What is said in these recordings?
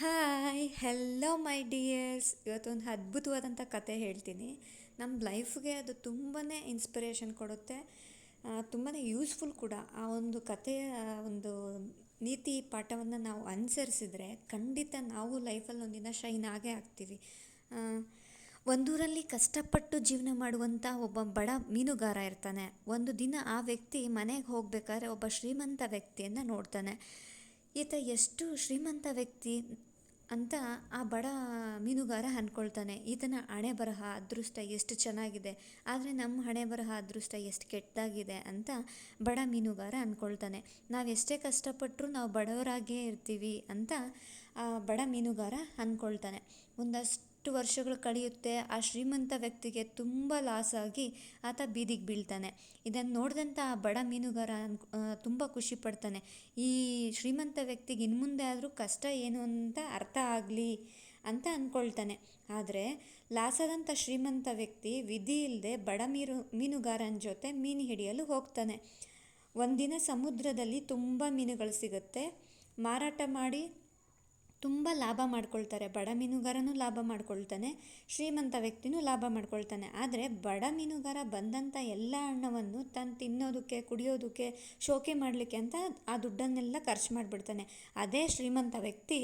Hi hello ಮೈ dears ಇವತ್ತೊಂದು ಅದ್ಭುತವಾದಂಥ ಕತೆ ಹೇಳ್ತೀನಿ. ನಮ್ಮ ಲೈಫ್ಗೆ ಅದು ತುಂಬಾ ಇನ್ಸ್ಪಿರೇಷನ್ ಕೊಡುತ್ತೆ. ತುಂಬಾ ಯೂಸ್ಫುಲ್ ಕೂಡ. ಆ ಒಂದು ಕಥೆಯ ಒಂದು ನೀತಿ ಪಾಠವನ್ನು ನಾವು ಅನುಸರಿಸಿದ್ರೆ ಖಂಡಿತ ನಾವು ಲೈಫಲ್ಲಿ ಒಂದಿನ ಶೈನ್ ಆಗೇ ಆಗ್ತೀವಿ. ಒಂದೂರಲ್ಲಿ ಕಷ್ಟಪಟ್ಟು ಜೀವನ ಮಾಡುವಂಥ ಒಬ್ಬ ಬಡ ಮೀನುಗಾರ ಇರ್ತಾನೆ. ಒಂದು ದಿನ ಆ ವ್ಯಕ್ತಿ ಮನೆಗೆ ಹೋಗಬೇಕಾದ್ರೆ ಒಬ್ಬ ಶ್ರೀಮಂತ ವ್ಯಕ್ತಿಯನ್ನು ನೋಡ್ತಾನೆ. ಈತ ಎಷ್ಟು ಶ್ರೀಮಂತ ವ್ಯಕ್ತಿ ಅಂತ ಆ ಬಡ ಮೀನುಗಾರ ಅಂದ್ಕೊಳ್ತಾನೆ ಈತನ ಹಣೆ ಬರಹ, ಅದೃಷ್ಟ ಎಷ್ಟು ಚೆನ್ನಾಗಿದೆ, ಆದರೆ ನಮ್ಮ ಹಣೆ ಬರಹ, ಅದೃಷ್ಟ ಎಷ್ಟು ಕೆಟ್ಟದಾಗಿದೆ ಅಂತ ಬಡ ಮೀನುಗಾರ ಅಂದ್ಕೊಳ್ತಾನೆ ನಾವು ಎಷ್ಟೇ ಕಷ್ಟಪಟ್ಟರೂ ನಾವು ಬಡವರಾಗಿಯೇ ಇರ್ತೀವಿ ಅಂತ ಆ ಬಡ ಮೀನುಗಾರ ಅಂದ್ಕೊಳ್ತಾನೆ ಒಂದಷ್ಟು ವರ್ಷಗಳು ಕಳೆಯುತ್ತೆ, ಆ ಶ್ರೀಮಂತ ವ್ಯಕ್ತಿಗೆ ತುಂಬ ಲಾಸ್ ಆಗಿ ಆತ ಬೀದಿಗೆ ಬೀಳ್ತಾನೆ. ಇದನ್ನು ನೋಡಿದಂಥ ಆ ಬಡ ಮೀನುಗಾರ ತುಂಬ ಖುಷಿ ಪಡ್ತಾನೆ. ಈ ಶ್ರೀಮಂತ ವ್ಯಕ್ತಿಗೆ ಇನ್ನು ಮುಂದೆ ಆದರೂ ಕಷ್ಟ ಏನು ಅಂತ ಅರ್ಥ ಆಗಲಿ ಅಂತ ಅಂದ್ಕೊಳ್ತಾನೆ ಆದರೆ ಲಾಸಾದಂಥ ಶ್ರೀಮಂತ ವ್ಯಕ್ತಿ ವಿಧಿ ಇಲ್ಲದೆ ಬಡ ಮೀರು, ಮೀನುಗಾರನ ಜೊತೆ ಮೀನು ಹಿಡಿಯಲು ಹೋಗ್ತಾನೆ. ಒಂದಿನ ಸಮುದ್ರದಲ್ಲಿ ತುಂಬ ಮೀನುಗಳು ಸಿಗುತ್ತೆ. ಮಾರಾಟ ಮಾಡಿ ತುಂಬ ಲಾಭ ಮಾಡ್ಕೊಳ್ತಾರೆ. ಬಡ ಮೀನುಗಾರನೂ ಲಾಭ ಮಾಡ್ಕೊಳ್ತಾನೆ, ಶ್ರೀಮಂತ ವ್ಯಕ್ತಿನೂ ಲಾಭ ಮಾಡ್ಕೊಳ್ತಾನೆ. ಆದರೆ ಬಡ ಮೀನುಗಾರ ಬಂದಂಥ ಎಲ್ಲ ಹಣವನ್ನು ತಾನು ತಿನ್ನೋದಕ್ಕೆ, ಕುಡಿಯೋದಕ್ಕೆ, ಶೋಕಿ ಮಾಡಲಿಕ್ಕೆ ಅಂತ ಆ ದುಡ್ಡನ್ನೆಲ್ಲ ಖರ್ಚು ಮಾಡಿಬಿಡ್ತಾನೆ. ಅದೇ ಶ್ರೀಮಂತ ವ್ಯಕ್ತಿ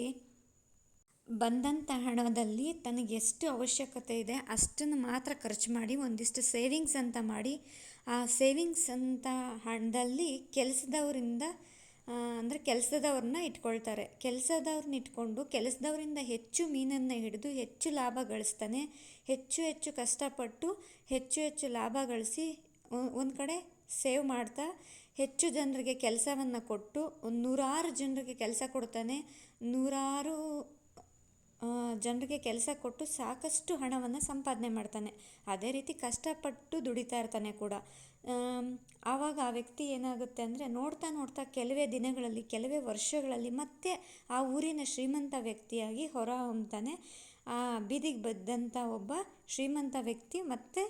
ಬಂದಂಥ ಹಣದಲ್ಲಿ ತನಗೆ ಎಷ್ಟು ಅವಶ್ಯಕತೆ ಇದೆ ಅಷ್ಟನ್ನು ಮಾತ್ರ ಖರ್ಚು ಮಾಡಿ ಒಂದಿಷ್ಟು ಸೇವಿಂಗ್ಸ್ ಅಂತ ಮಾಡಿ, ಆ ಸೇವಿಂಗ್ಸ್ ಅಂತ ಹಣದಲ್ಲಿ ಕೆಲಸದವರಿಂದ ಅಂದರೆ ಕೆಲಸದವ್ರನ್ನ ಇಟ್ಕೊಳ್ತಾರೆ. ಕೆಲಸದವ್ರನ್ನ ಇಟ್ಕೊಂಡು ಕೆಲಸದವರಿಂದ ಹೆಚ್ಚು ಮೀನನ್ನು ಹಿಡಿದು ಹೆಚ್ಚು ಲಾಭ ಗಳಿಸ್ತಾನೆ. ಹೆಚ್ಚು ಹೆಚ್ಚು ಕಷ್ಟಪಟ್ಟು ಹೆಚ್ಚು ಹೆಚ್ಚು ಲಾಭ ಗಳಿಸಿ ಒಂದು ಕಡೆ ಸೇವ್ ಮಾಡ್ತಾ ಹೆಚ್ಚು ಜನರಿಗೆ ಕೆಲಸವನ್ನು ಕೊಟ್ಟು ಒಂದು ನೂರಾರು ಜನರಿಗೆ ಕೆಲಸ ಕೊಡ್ತಾನೆ. ನೂರಾರು ಜನರಿಗೆ ಕೆಲಸ ಕೊಟ್ಟು ಸಾಕಷ್ಟು ಹಣವನ್ನು ಸಂಪಾದನೆ ಮಾಡ್ತಾನೆ. ಅದೇ ರೀತಿ ಕಷ್ಟಪಟ್ಟು ದುಡಿತಾ ಇರ್ತಾನೆ ಕೂಡ. ಆವಾಗ ಆ ವ್ಯಕ್ತಿ ಏನಾಗುತ್ತೆ ಅಂದರೆ ನೋಡ್ತಾ ನೋಡ್ತಾ ಕೆಲವೇ ದಿನಗಳಲ್ಲಿ, ಕೆಲವೇ ವರ್ಷಗಳಲ್ಲಿ ಮತ್ತೆ ಆ ಊರಿನ ಶ್ರೀಮಂತ ವ್ಯಕ್ತಿಯಾಗಿ ಹೊರ ಹೊಮ್ತಾನೆ ಆ ಬೀದಿಗೆ ಬಿದ್ದಂಥ ಒಬ್ಬ ಶ್ರೀಮಂತ ವ್ಯಕ್ತಿ ಮತ್ತೆ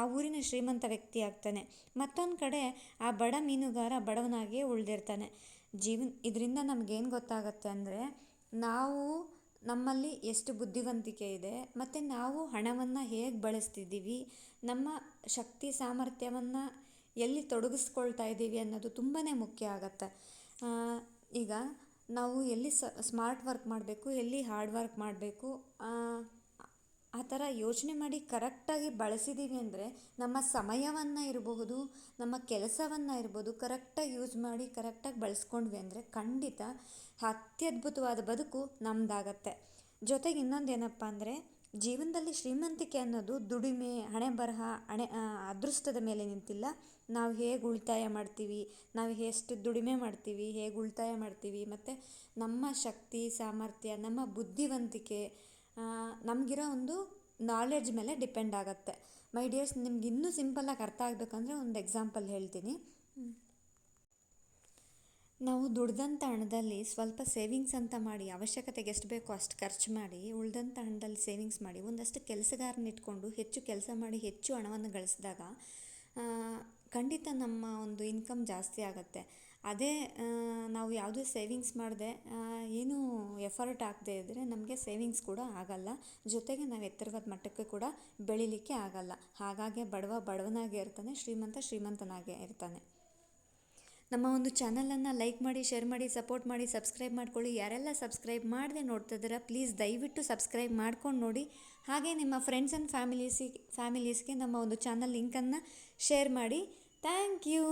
ಆ ಊರಿನ ಶ್ರೀಮಂತ ವ್ಯಕ್ತಿ ಆಗ್ತಾನೆ. ಮತ್ತೊಂದು ಕಡೆ ಆ ಬಡ ಮೀನುಗಾರ ಬಡವನಾಗಿಯೇ ಉಳಿದಿರ್ತಾನೆ. ಜೀವನ, ಇದರಿಂದ ನಮಗೇನು ಗೊತ್ತಾಗುತ್ತೆ ಅಂದರೆ ನಾವು ನಮ್ಮಲ್ಲಿ ಎಷ್ಟು ಬುದ್ಧಿವಂತಿಕೆ ಇದೆ, ಮತ್ತು ನಾವು ಹಣವನ್ನು ಹೇಗೆ ಬಳಸ್ತಿದ್ದೀವಿ, ನಮ್ಮ ಶಕ್ತಿ ಸಾಮರ್ಥ್ಯವನ್ನು ಎಲ್ಲಿ ತೊಡಗಿಸ್ಕೊಳ್ತಾ ಇದ್ದೀವಿ ಅನ್ನೋದು ತುಂಬಾ ಮುಖ್ಯ ಆಗತ್ತೆ. ಈಗ ನಾವು ಎಲ್ಲಿ ಸ್ಮಾರ್ಟ್ ವರ್ಕ್ ಮಾಡಬೇಕು, ಎಲ್ಲಿ ಹಾರ್ಡ್ ವರ್ಕ್ ಮಾಡಬೇಕು ಆ ಥರ ಯೋಚನೆ ಮಾಡಿ ಕರೆಕ್ಟಾಗಿ ಬಳಸಿದ್ದೀವಿ ಅಂದರೆ ನಮ್ಮ ಸಮಯವನ್ನು ಇರಬಹುದು, ನಮ್ಮ ಕೆಲಸವನ್ನು ಇರ್ಬೋದು ಕರೆಕ್ಟಾಗಿ ಯೂಸ್ ಮಾಡಿ ಕರೆಕ್ಟಾಗಿ ಬಳಸ್ಕೊಂಡ್ವಿ ಅಂದರೆ ಖಂಡಿತ ಅತ್ಯದ್ಭುತವಾದ ಬದುಕು ನಮ್ಮದಾಗತ್ತೆ ಜೊತೆಗೆ ಇನ್ನೊಂದು ಏನಪ್ಪ ಅಂದರೆ ಜೀವನದಲ್ಲಿ ಶ್ರೀಮಂತಿಕೆ ಅನ್ನೋದು ದುಡಿಮೆ ಹಣೆ ಬರಹ ಹಣೆ ಅದೃಷ್ಟದ ಮೇಲೆ ನಿಂತಿಲ್ಲ. ನಾವು ಹೇಗೆ ಉಳಿತಾಯ ಮಾಡ್ತೀವಿ, ನಾವು ಎಷ್ಟು ದುಡಿಮೆ ಮಾಡ್ತೀವಿ, ಹೇಗೆ ಉಳಿತಾಯ ಮಾಡ್ತೀವಿ, ಮತ್ತು ನಮ್ಮ ಶಕ್ತಿ, ಸಾಮರ್ಥ್ಯ, ನಮ್ಮ ಬುದ್ಧಿವಂತಿಕೆ ನಮಗಿರೋ ಒಂದು ನಾಲೆಡ್ಜ್ ಮೇಲೆ ಡಿಪೆಂಡ್ ಆಗುತ್ತೆ. ಮೈ ಡಿಯರ್ಸ್ ನಿಮ್ಗೆ ಇನ್ನೂ ಸಿಂಪಲ್ಲಾಗಿ ಅರ್ಥ ಆಗಬೇಕಂದ್ರೆ ಒಂದು ಎಕ್ಸಾಂಪಲ್ ಹೇಳ್ತೀನಿ. ನಾವು ದುಡ್ದಂಥ ಹಣದಲ್ಲಿ ಸ್ವಲ್ಪ ಸೇವಿಂಗ್ಸ್ ಅಂತ ಮಾಡಿ, ಅವಶ್ಯಕತೆಗೆ ಎಷ್ಟು ಬೇಕೋ ಅಷ್ಟು ಖರ್ಚು ಮಾಡಿ ಉಳ್ದಂಥ ಹಣದಲ್ಲಿ ಸೇವಿಂಗ್ಸ್ ಮಾಡಿ, ಒಂದಷ್ಟು ಕೆಲಸಗಾರನ ಇಟ್ಕೊಂಡು ಹೆಚ್ಚು ಕೆಲಸ ಮಾಡಿ, ಹೆಚ್ಚು ಹಣವನ್ನು ಗಳಿಸಿದಾಗ ಖಂಡಿತ ನಮ್ಮ ಒಂದು ಇನ್ಕಮ್ ಜಾಸ್ತಿ ಆಗುತ್ತೆ. ಅದೇ ನಾವು ಯಾವುದೇ ಸೇವಿಂಗ್ಸ್ ಮಾಡದೆ ಏನೂ ಎಫರ್ಟ್ ಹಾಕದೇ ಇದ್ದರೆ ನಮಗೆ ಸೇವಿಂಗ್ಸ್ ಕೂಡ ಆಗಲ್ಲ. ಜೊತೆಗೆ ನಾವು ಎತ್ತರವಾದ ಮಟ್ಟಕ್ಕೆ ಕೂಡ ಬೆಳೀಲಿಕ್ಕೆ ಆಗಲ್ಲ. ಹಾಗಾಗಿ ಬಡವ ಬಡವನಾಗೇ ಇರ್ತಾನೆ, ಶ್ರೀಮಂತ ಶ್ರೀಮಂತನಾಗೇ ಇರ್ತಾನೆ. ನಮ್ಮ ಒಂದು ಚಾನಲನ್ನು ಲೈಕ್ ಮಾಡಿ ಶೇರ್ ಮಾಡಿ ಸಪೋರ್ಟ್ ಮಾಡಿ ಸಬ್ಸ್ಕ್ರೈಬ್ ಮಾಡ್ಕೊಳ್ಳಿ. ಯಾರೆಲ್ಲ ಸಬ್ಸ್ಕ್ರೈಬ್ ಮಾಡದೆ ನೋಡ್ತಿದ್ದೀರಾ ಪ್ಲೀಸ್ ದಯವಿಟ್ಟು ಸಬ್ಸ್ಕ್ರೈಬ್ ಮಾಡ್ಕೊಂಡು ನೋಡಿ. ಹಾಗೆ ನಿಮ್ಮ ಫ್ರೆಂಡ್ಸ್ ಆ್ಯಂಡ್ ಫ್ಯಾಮಿಲೀಸಿಗೆ ಫ್ಯಾಮಿಲೀಸ್ಗೆ ನಮ್ಮ ಒಂದು ಚಾನಲ್ ಲಿಂಕನ್ನು ಶೇರ್ ಮಾಡಿ. Thank you